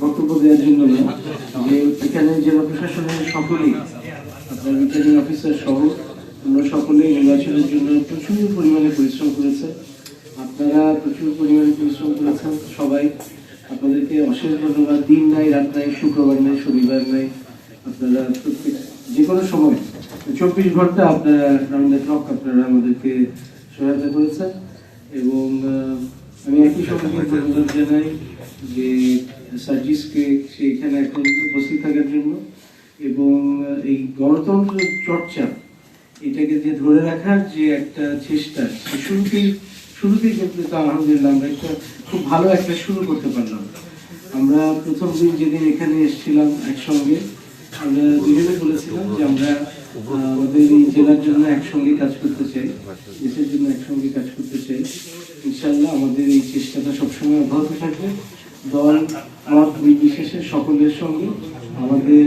বক্তব্য দেওয়ার জন্য যে এখানে জেলা প্রশাসনের সকলেই, আপনার রিটার্নিং অফিসার সহ আমরা সকলেই নির্বাচনের জন্য প্রচুর পরিমাণে পরিশ্রম করেছে। আপনারা প্রচুর পরিমাণে পরিশ্রম করেছেন সবাই। আপনাদেরকে অশেষ ধন্যবাদ। দিন নাই, রাত নাই, শুক্রবার নাই, শনিবার নাই। আপনারা প্রত্যেক যে কোনো সময়, চব্বিশ ঘণ্টা আপনারা রাউন্ড দ্য ক্লক আপনারা আমাদেরকে সহায়তা করেছেন। এবং আমি একই সঙ্গে জানাই। যে এখানে উপস্থিত থাকার জন্য এবং এই গণতন্ত্র চর্চা, এটাকে যে ধরে রাখার যে একটা চেষ্টা শুরুতেই শুরুতেই কিন্তু তা আলহামদুলিল্লাহ আমরা একটা খুব ভালো একটা শুরু করতে পারলাম। আমরা প্রথম দিন যেদিন এখানে এসেছিলাম একসঙ্গে, আমরা দুজনে বলেছিলাম যে আমরা আমাদের এই জেলার জন্য একসঙ্গে কাজ করতে চাই, দেশের জন্য একসঙ্গে কাজ করতে চাই। ইনশাল্লাহ আমাদের এই চেষ্টাটা সবসময় অব্যাহত থাকবে। দল মত নির্বিশেষে সকলের সঙ্গে আমাদের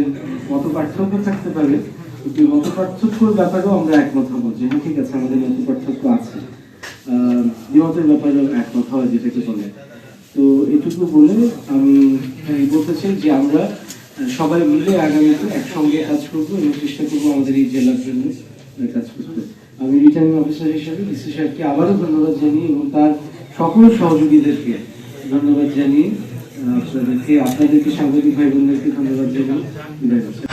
মত পার্থক্য থাকতে পারে। কিন্তু মত পার্থক্যর ব্যাপারেও আমরা একমত হব। যে হ্যাঁ ঠিক আছে, আমাদের মত পার্থক্য আছে দ্বিমতের ব্যাপারেও একমত হওয়া যেটাকে বলে। তো এটুকু বলে আমি বলতে চাই যে আমরা সবাই মিলে আগামীতে একসঙ্গে কাজ করব এবং চেষ্টা করব আমাদের এই জেলার জন্য কাজ করতে। আমি রিটার্নিং অফিসার হিসেবে ডিসি সাহেবকে আবারও ধন্যবাদ জানিয়ে এবং তার সকল সহযোগীদেরকে ধন্যবাদ জানিয়ে আপনাদেরকে সাংবাদিক ভাই বোনদেরকে ধন্যবাদ করছি